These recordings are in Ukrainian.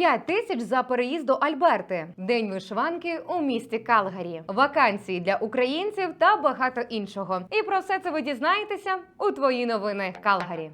5 тисяч за переїзд до Альберти, день вишиванки у місті Калгарі, вакансії для українців та багато іншого. І про все це ви дізнаєтеся у твої новини Калгарі.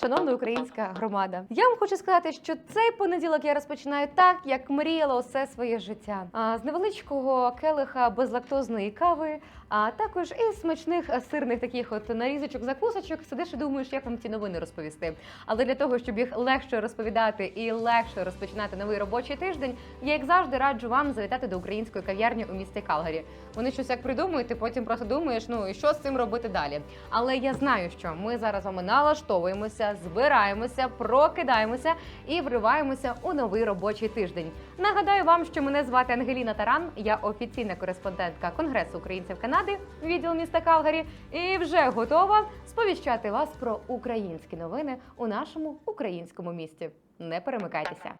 Шановна українська громада, я вам хочу сказати, що цей понеділок я розпочинаю так, як мріяла усе своє життя. А, з невеличкого келиха безлактозної кави, а також із смачних сирних таких от нарізочок, закусочок. Сидиш і думаєш, як вам ці новини розповісти. Але для того, щоб їх легше розповідати і легше розпочинати новий робочий тиждень, я як завжди раджу вам завітати до української кав'ярні у місті Калгарі. Вони щось як придумують, ти потім просто думаєш, ну і що з цим робити далі. Але я знаю, що ми зараз вами налаштовуємося, збираємося, прокидаємося і вриваємося у новий робочий тиждень. Нагадаю вам, що мене звати Ангеліна Таран. Я офіційна кореспондентка Конгресу українців Канади, відділ міста Калгарі, і вже готова сповіщати вас про українські новини у нашому українському місті. Не перемикайтеся.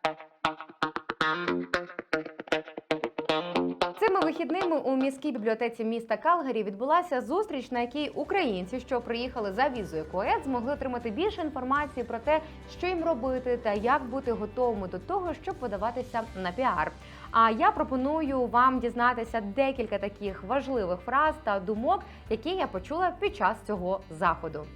Вихідними у міській бібліотеці міста Калгарі відбулася зустріч, на якій українці, що приїхали за візою КОЕД, змогли отримати більше інформації про те, що їм робити та як бути готовими до того, щоб подаватися на піар. А я пропоную вам дізнатися декілька таких важливих фраз та думок, які я почула під час цього заходу.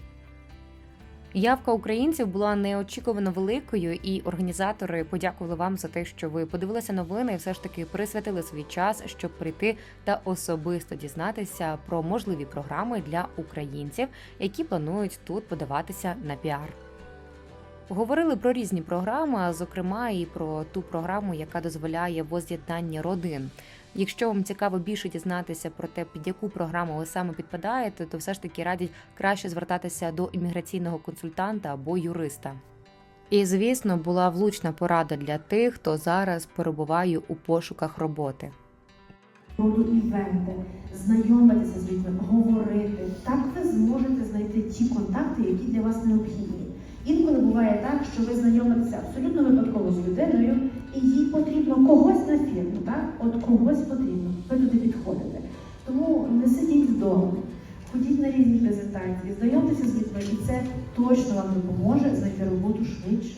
Явка українців була неочікувано великою, і організатори подякували вам за те, що ви подивилися новини і все ж таки присвятили свій час, щоб прийти та особисто дізнатися про можливі програми для українців, які планують тут подаватися на піар. Говорили про різні програми, зокрема і про ту програму, яка дозволяє воз'єднання родин. Якщо вам цікаво більше дізнатися про те, під яку програму ви саме підпадаєте, то все ж таки радять краще звертатися до імміграційного консультанта або юриста. І звісно, була влучна порада для тих, хто зараз перебуває у пошуках роботи. івенти, знайомитися з людьми, говорити. Так ви зможете знайти ті контакти, які для вас необхідні. Інколи буває так, що ви знайомитеся абсолютно випадково з людиною, і їй потрібно когось на фірму, так? От когось потрібно. Ви туди підходите. Тому не сидіть вдома, ходіть на різні презентації, знайомтеся з людьми, і це точно вам допоможе знайти роботу швидше.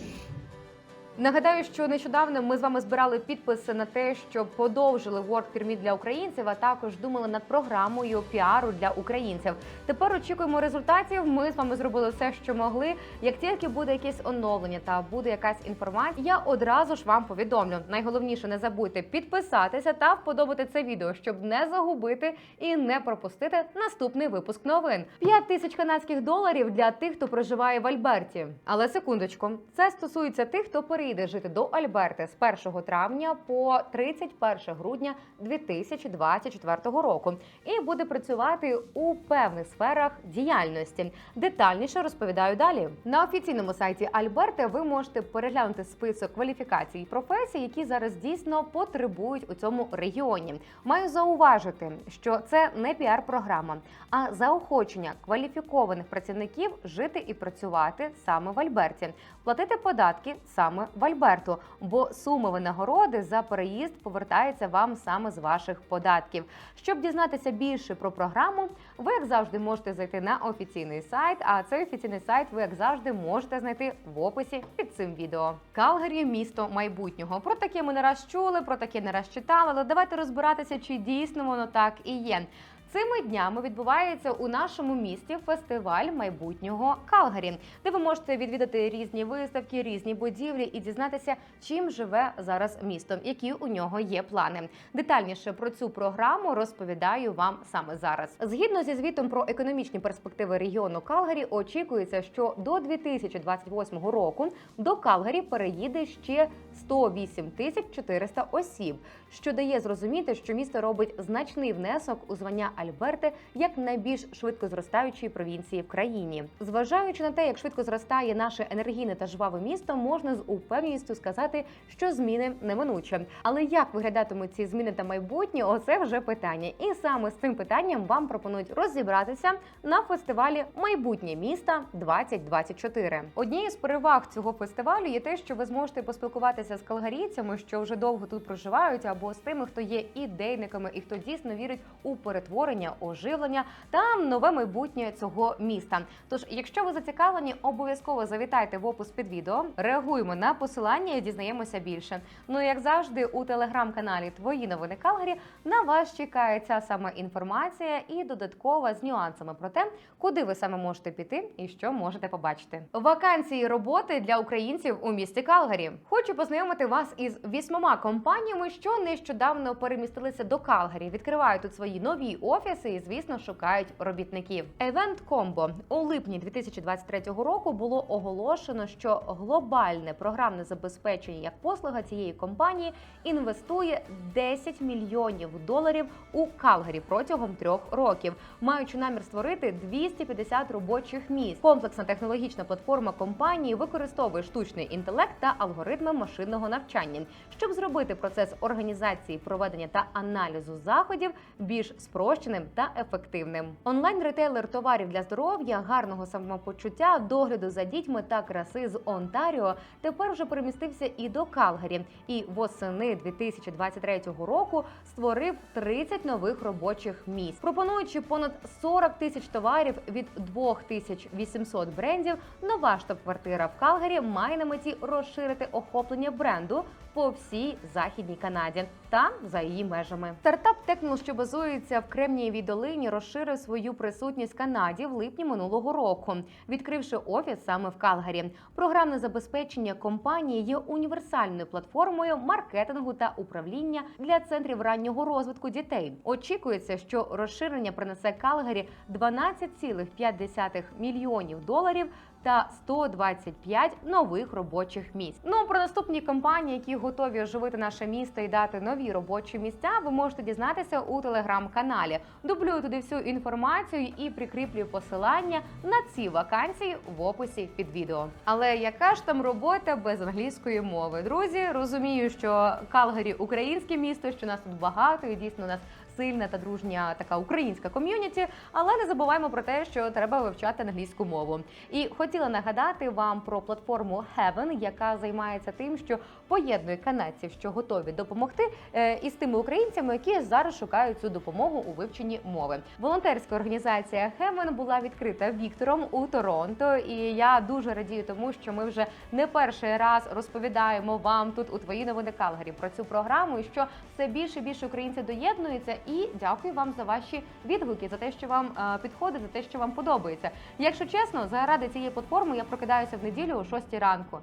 Нагадаю, що нещодавно ми з вами збирали підписи на те, що подовжили Work Permit для українців, а також думали над програмою піару для українців. Тепер очікуємо результатів. Ми з вами зробили все, що могли. Як тільки буде якесь оновлення та буде якась інформація, я одразу ж вам повідомлю. Найголовніше не забудьте підписатися та вподобати це відео, щоб не загубити і не пропустити наступний випуск новин. 5 тисяч канадських доларів для тих, хто проживає в Альберті. Але секундочку, це стосується тих, хто переїде жити до Альберти з 1 травня по 31 грудня 2024 року і буде працювати у певних сферах діяльності. Детальніше розповідаю далі. На офіційному сайті Альберти ви можете переглянути список кваліфікацій і професій, які зараз дійсно потребують у цьому регіоні. Маю зауважити, що це не піар-програма, а заохочення кваліфікованих працівників жити і працювати саме в Альберті, платити податки саме в Альберту, бо сума винагороди за переїзд повертається вам саме з ваших податків. Щоб дізнатися більше про програму, ви як завжди можете зайти на офіційний сайт. А цей офіційний сайт ви як завжди можете знайти в описі під цим відео. Калгарі місто майбутнього. Про таке ми не раз чули, про таке не раз читали. Але давайте розбиратися, чи дійсно воно так і є. Цими днями відбувається у нашому місті фестиваль майбутнього Калгарі, де ви можете відвідати різні виставки, різні будівлі і дізнатися, чим живе зараз місто, які у нього є плани. Детальніше про цю програму розповідаю вам саме зараз. Згідно зі звітом про економічні перспективи регіону Калгарі, очікується, що до 2028 року до Калгарі переїде ще 108 тисяч 400 осіб, що дає зрозуміти, що місто робить значний внесок у звання Альберти як найбільш швидко зростаючої провінції в країні. Зважаючи на те, як швидко зростає наше енергійне та жваве місто, можна з упевненістю сказати, що зміни неминучі. Але як виглядатимуть ці зміни та майбутнє, оце вже питання. І саме з цим питанням вам пропонують розібратися на фестивалі Майбутнє міста 2024 Однією з переваг цього фестивалю є те, що ви зможете поспілкуватися поспілкуватися з калгарійцями, що вже довго тут проживають, або з тими, хто є ідейниками і хто дійсно вірить у перетворення, оживлення та нове майбутнє цього міста. Тож, якщо ви зацікавлені, обов'язково завітайте в опис під відео. Реагуємо на посилання і дізнаємося більше. Ну як завжди, у телеграм-каналі Твої новини Калгарі на вас чекає ця саме інформація і додаткова з нюансами про те, куди ви саме можете піти і що можете побачити. Вакансії роботи для українців у місті Калгарі. Хочу познайомити вас із вісьмома компаніями, що нещодавно перемістилися до Калгарі. Відкривають тут свої нові офіси і, звісно, шукають робітників. Event Combo у липні 2023 року було оголошено, що глобальне програмне забезпечення як послуга цієї компанії інвестує 10 мільйонів доларів у Калгарі протягом трьох років, маючи намір створити 250 робочих місць. Комплексна технологічна платформа компанії використовує штучний інтелект та алгоритми машинного навчання, щоб зробити процес організації, проведення та аналізу заходів більш спрощеним та ефективним. Онлайн ретейлер товарів для здоров'я, гарного самопочуття, догляду за дітьми та краси з Онтаріо тепер вже перемістився і до Калгарі. І восени 2023 року створив 30 нових робочих місць, пропонуючи понад 40 тисяч товарів від 2800 брендів. Нова штаб-квартира в Калгарі має на меті розширити охоплення Brando. По всій західній Канаді та за її межами. Стартап Текнол, що базується в Кремнієвій долині, розширив свою присутність Канаді в липні минулого року, відкривши офіс саме в Калгарі. Програмне забезпечення компанії є універсальною платформою маркетингу та управління для центрів раннього розвитку дітей. Очікується, що розширення принесе Калгарі 12,5 мільйонів доларів та 125 нових робочих місць. Ну про наступні компанії, які готові оживити наше місто і дати нові робочі місця, ви можете дізнатися у телеграм-каналі. Дублюю туди всю інформацію і прикріплюю посилання на ці вакансії в описі під відео. Але яка ж там робота без англійської мови? Друзі, розумію, що Калгарі українське місто, що нас тут багато, і дійсно у нас сильна та дружня така українська ком'юніті, але не забуваємо про те, що треба вивчати англійську мову. І хотіла нагадати вам про платформу Heaven, яка займається тим, що поєднує канадців, що готові допомогти, е, із тими українцями, які зараз шукають цю допомогу у вивченні мови. Волонтерська організація Heaven була відкрита Віктором у Торонто, і я дуже радію тому, що ми вже не перший раз розповідаємо вам тут у твої новини Калгарі про цю програму, і що все більше і більше українців доєднуються. І дякую вам за ваші відгуки, за те, що вам е, підходить, за те, що вам подобається. Якщо чесно, заради цієї платформи я прокидаюся в неділю о 6 ранку.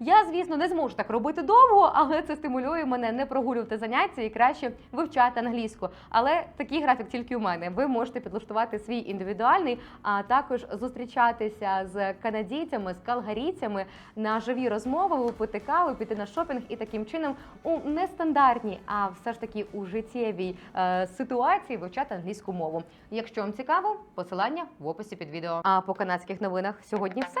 Я, звісно, не зможу так робити довго, але це стимулює мене не прогулювати заняття і краще вивчати англійську. Але такий графік тільки у мене. Ви можете підлаштувати свій індивідуальний, а також зустрічатися з канадійцями, з калгарійцями на живі розмови, випити каву, піти на шопінг і таким чином у нестандартній, а все ж таки у життєвій е, ситуації вивчати англійську мову. Якщо вам цікаво, посилання в описі під відео. А по канадських новинах сьогодні все.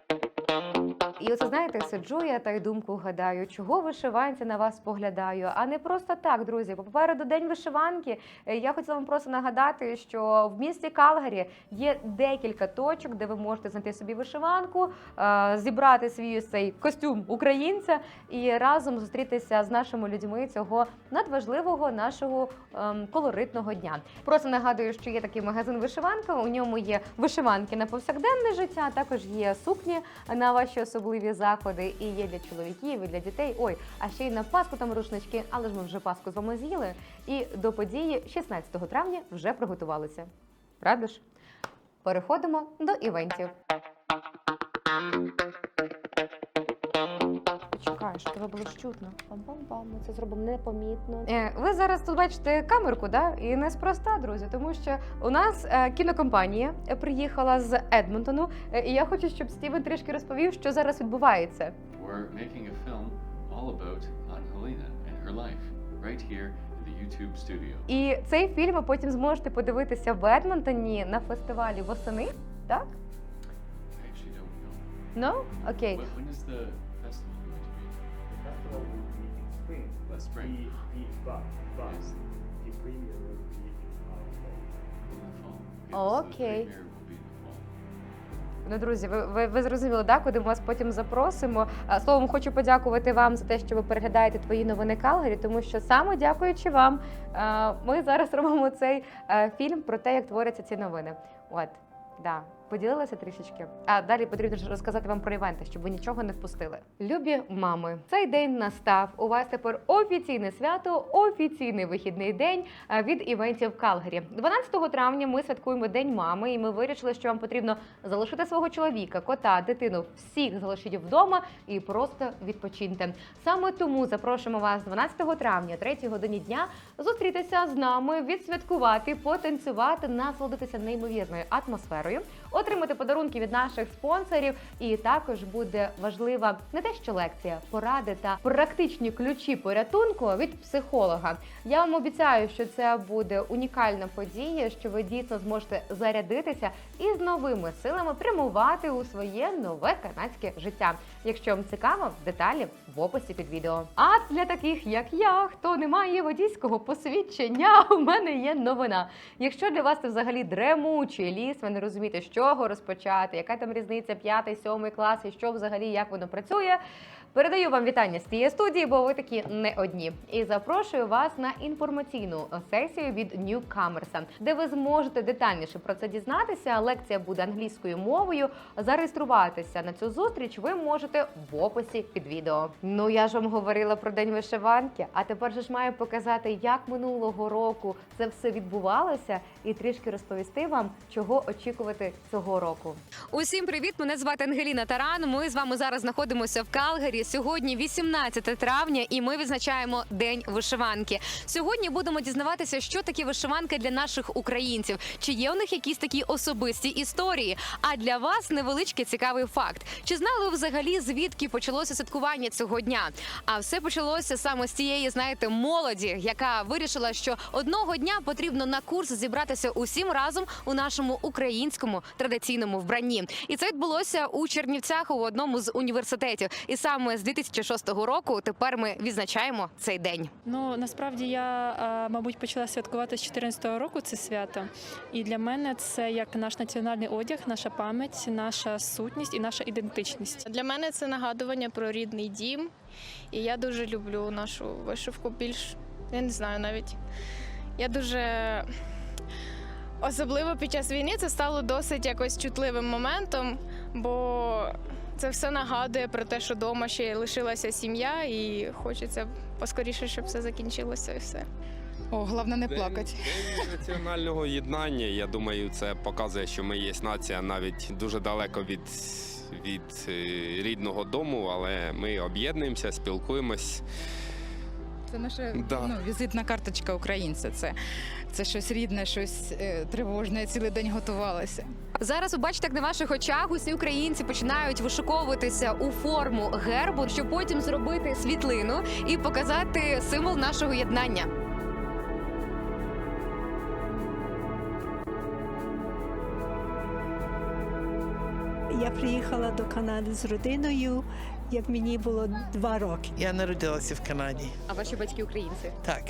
І оце знаєте, сиджу я та й думку гадаю, чого вишиванці на вас поглядаю, а не просто так, друзі. Бо попереду день вишиванки. Е, Я хотіла вам просто нагадати, що в місті Калгарі є декілька точок, де ви можете знайти собі вишиванку, е, зібрати свій цей костюм українця і разом зустрітися з нашими людьми цього надважливого нашого ем, колоритного дня. Просто нагадую, що є такий магазин вишиванка. У ньому є вишиванки на повсякденне життя, а також є сукні на ваші особливі заходи. І є для чоловіків, і для дітей. Ой, а ще й на Пасху там рушнички, але ж ми вже Пасху з вами з'їли. І до події 16 травня вже приготувалися. Правда ж? Переходимо до івентів. Почекай, що тебе було ж чутно. Пам-пам-пам, ми це зробимо непомітно. Е, ви зараз тут бачите камерку, да? І неспроста, друзі, тому що у нас е, кінокомпанія приїхала з Едмонтону, е, і я хочу, щоб Стівен трішки розповів, що зараз відбувається. We're making a film all about Angelina and her life right here in the YouTube studio. І цей фільм ви потім зможете подивитися в Едмонтоні на фестивалі восени, так? I actually don't know. Ну? Окей. When, when is the spring. The, the, but, but Yes. the premiere will be in fall. In the fall. Okay, so the premiere will be in the fall. Ну, друзі, ви, ви, ви зрозуміли, да, куди ми вас потім запросимо. А, Словом, хочу подякувати вам за те, що ви переглядаєте твої новини Калгарі, тому що саме дякуючи вам, е, ми зараз робимо цей е, фільм про те, як творяться ці новини. От, да. Поділилася трішечки. А далі потрібно ж розказати вам про івенти, щоб ви нічого не впустили. Любі мами, цей день настав. У вас тепер офіційне свято, офіційний вихідний день е, від івентів Калгарі. 12 травня ми святкуємо День мами, і ми вирішили, що вам потрібно залишити свого чоловіка, кота, дитину, всіх залишіть вдома і просто відпочиньте. Саме тому запрошуємо вас 12 травня, 3 годині дня, зустрітися з нами, відсвяткувати, потанцювати, насолодитися неймовірною атмосферою, отримати подарунки від наших спонсорів. І також буде важлива не те, що лекція, поради та практичні ключі порятунку від психолога. Я вам обіцяю, що це буде унікальна подія, що ви дійсно зможете зарядитися і з новими силами прямувати у своє нове канадське життя. Якщо вам цікаво, деталі в описі під відео. А для таких, як я, хто не має водійського посвідчення, у мене є новина. Якщо для вас це взагалі дремучий ліс, ви не розумієте, з чого розпочати, яка там різниця, п'ятий, сьомий клас, і що взагалі як воно працює. Передаю вам вітання з цієї студії, бо ви такі не одні. І запрошую вас на інформаційну сесію від Newcomersa, де ви зможете детальніше про це дізнатися. Лекція буде англійською мовою. Зареєструватися на цю зустріч ви можете в описі під відео. Ну я ж вам говорила про день вишиванки, а тепер же ж маю показати, як минулого року це все відбувалося, і трішки розповісти вам, чого очікувати цього року. Усім привіт! Мене звати Ангеліна Таран. Ми з вами зараз знаходимося в Калгарі. Сьогодні 18 травня, і ми відзначаємо День вишиванки. Сьогодні будемо дізнаватися, що таке вишиванка для наших українців. Чи є у них якісь такі особисті історії? А для вас невеличкий цікавий факт. Чи знали ви взагалі звідки почалося святкування цього дня? А все почалося саме з цієї, знаєте, молоді, яка вирішила, що одного дня потрібно на курс зібратися усім разом у нашому українському традиційному вбранні. І це відбулося у Чернівцях у одному з університетів. І саме з 2006 року тепер ми відзначаємо цей день. Ну насправді я, мабуть, почала святкувати з 14-го року це свято. І для мене це як наш національний одяг, наша пам'ять, наша сутність і наша ідентичність. Для мене це нагадування про рідний дім. І я дуже люблю нашу вишивку більш. Я не знаю навіть. Я дуже. Особливо під час війни це стало досить якось чутливим моментом, бо це все нагадує про те, що вдома ще лишилася сім'я, і хочеться поскоріше, щоб все закінчилося і все. О, головне не День- плакати. День національного єднання. Я думаю, це показує, що ми є нація навіть дуже далеко від, від е, рідного дому, але ми об'єднуємося, спілкуємось. Це наша Да. ну, візитна карточка українця. Це, це щось рідне, щось е, тривожне. Я цілий день готувалася. Зараз ви бачите, як на ваших очах усі українці починають вишуковуватися у форму гербу, щоб потім зробити світлину і показати символ нашого єднання. Я приїхала до Канади з родиною, як мені було два роки. Я народилася в Канаді. А ваші батьки українці. Так.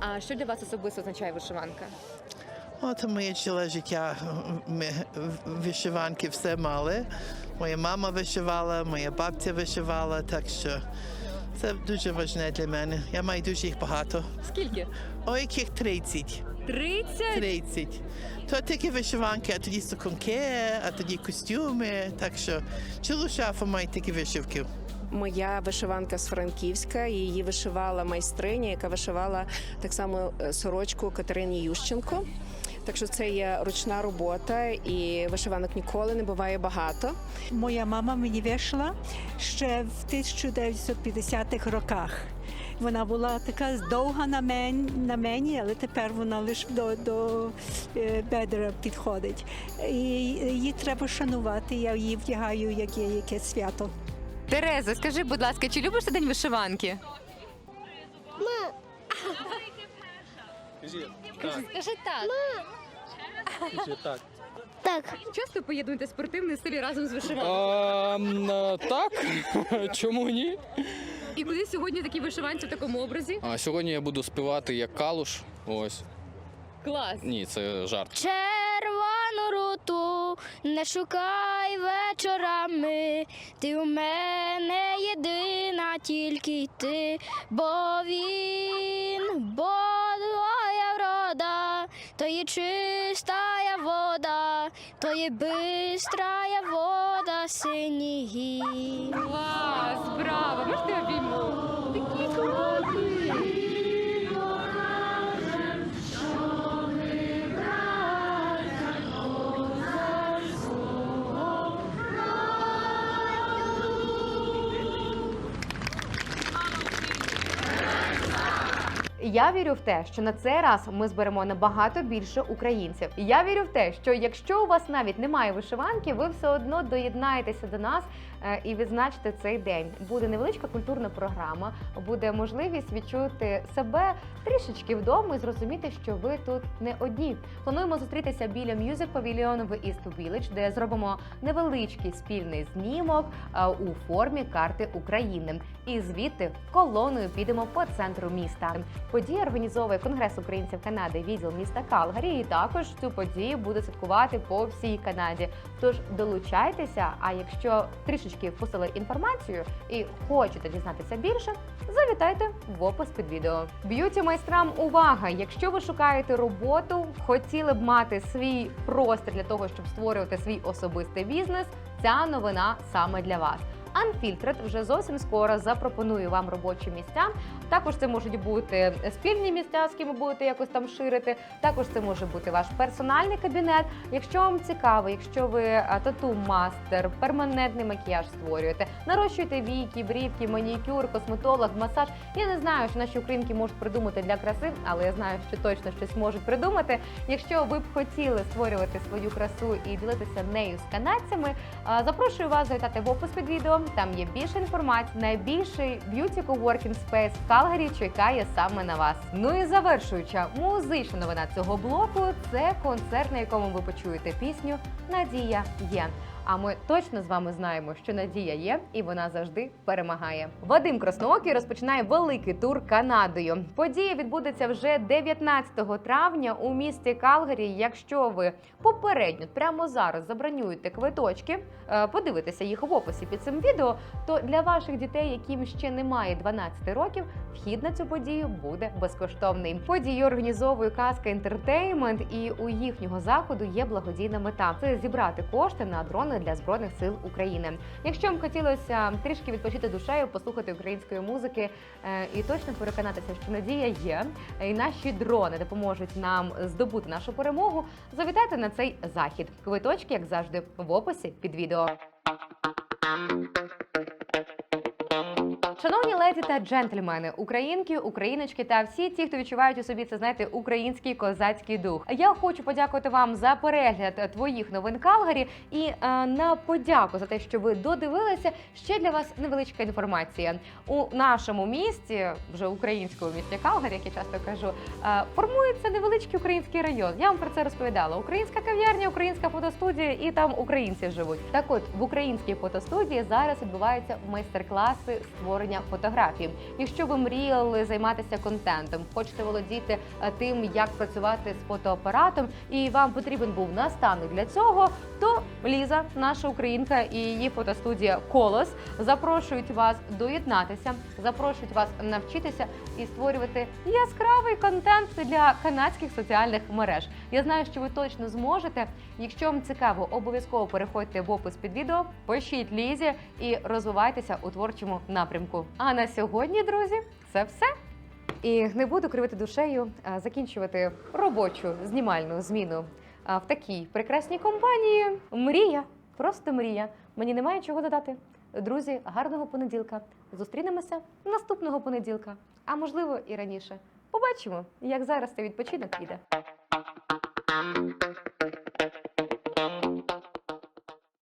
А що для вас особисто означає вишиванка? От моє ціле життя ми вишиванки все мали. Моя мама вишивала, моя бабця вишивала, так що це дуже важне для мене. Я маю дуже їх багато. Скільки? О, яких 30. 30? 30. То тільки вишиванки, а тоді суконки, а тоді костюми. Так що цілу шафу має такі вишивки. Моя вишиванка з Франківська. Її вишивала майстриня, яка вишивала так само е, сорочку Катерині Ющенко. Так що це є ручна робота, і вишиванок ніколи не буває багато. Моя мама мені вийшла ще в 1950-х роках. Вона була така довга на мені, на мені, але тепер вона лише до, до е, бедра підходить. І її треба шанувати. Я її вдягаю, як є яке свято. Тереза, скажи, будь ласка, чи любиш ти день вишиванки? Скажи так. Так, Часто поєднуєте спортивний стиль разом з вишиванкою? так, чому ні? І куди сьогодні такі вишиванці в такому образі? А сьогодні я буду співати як калуш. Ось. Клас. Ні, це жарт. червону вороту, не шукай вечорами, ти у мене єдина, тільки ти, бо він, бо твоя врода, то є чистая є бистрая вода синій. Клас, браво! Можете обійму? Я вірю в те, що на цей раз ми зберемо набагато більше українців. Я вірю в те, що якщо у вас навіть немає вишиванки, ви все одно доєднаєтеся до нас і відзначите цей день. Буде невеличка культурна програма, буде можливість відчути себе трішечки вдома і зрозуміти, що ви тут не одні. Плануємо зустрітися біля Music Pavilion в East Village, де зробимо невеличкий спільний знімок е, у формі карти України. І звідти колоною підемо по центру міста. Подія організовує Конгрес українців Канади, відділ міста Калгарі. І також цю подію буде святкувати по всій Канаді. Тож долучайтеся. А якщо трішечки впустили інформацію і хочете дізнатися більше, завітайте в опис під відео. Б'юті майстрам увага! Якщо ви шукаєте роботу, хотіли б мати свій простір для того, щоб створювати свій особистий бізнес. Ця новина саме для вас. Unfiltered вже зовсім скоро запропонує вам робочі місця. Також це можуть бути спільні місця, з ким ви будете якось там ширити. Також це може бути ваш персональний кабінет. Якщо вам цікаво, якщо ви тату мастер, перманентний макіяж створюєте, нарощуєте віки, брівки, манікюр, косметолог, масаж. Я не знаю, що наші українки можуть придумати для краси, але я знаю, що точно щось можуть придумати. Якщо ви б хотіли створювати свою красу і ділитися нею з канадцями, запрошую вас завітати в опис під відео. Там є більше інформації. Найбільший б'юті коворкінг спейс в Калгарі чекає саме на вас. Ну і завершуюча музична новина цього блоку це концерт, на якому ви почуєте пісню Надія є. А ми точно з вами знаємо, що надія є, і вона завжди перемагає. Вадим Красноокий розпочинає великий тур Канадою. Подія відбудеться вже 19 травня у місті Калгарі. Якщо ви попередньо прямо зараз забронюєте квиточки, е, подивитеся їх в описі під цим відео, то для ваших дітей, яким ще немає 12 років, вхід на цю подію буде безкоштовний. Подію організовує казка Entertainment, і у їхнього заходу є благодійна мета це зібрати кошти на дрони для збройних сил України. Якщо вам хотілося трішки відпочити душею, послухати української музики е, і точно переконатися, що надія є, і наші дрони допоможуть нам здобути нашу перемогу. Завітайте на цей захід. Квиточки, як завжди, в описі під відео. Шановні леді та джентльмени, українки, україночки та всі ті, хто відчувають у собі це, знаєте, український козацький дух. Я хочу подякувати вам за перегляд твоїх новин Калгарі і е, на подяку за те, що ви додивилися. Ще для вас невеличка інформація у нашому місті, вже українському місті Калгарі, як я часто кажу, е, формується невеличкий український район. Я вам про це розповідала. Українська кав'ярня, українська фотостудія, і там українці живуть. Так, от в українській фотостудії зараз відбуваються майстер-класи створення фотографій. Якщо ви мріяли займатися контентом, хочете володіти е, тим, як працювати з фотоапаратом, і вам потрібен був наставник для цього, то Ліза, наша українка і її фотостудія Колос запрошують вас доєднатися, запрошують вас навчитися і створювати яскравий контент для канадських соціальних мереж. Я знаю, що ви точно зможете. Якщо вам цікаво, обов'язково переходьте в опис під відео, пишіть Лізі і розвивайтеся у творчому напрямку. А на сьогодні, друзі, це все. І не буду кривити душею, а закінчувати робочу знімальну зміну в такій прекрасній компанії. Мрія, просто мрія. Мені немає чого додати. Друзі, гарного понеділка. Зустрінемося наступного понеділка, а можливо і раніше. Побачимо, як зараз цей відпочинок піде.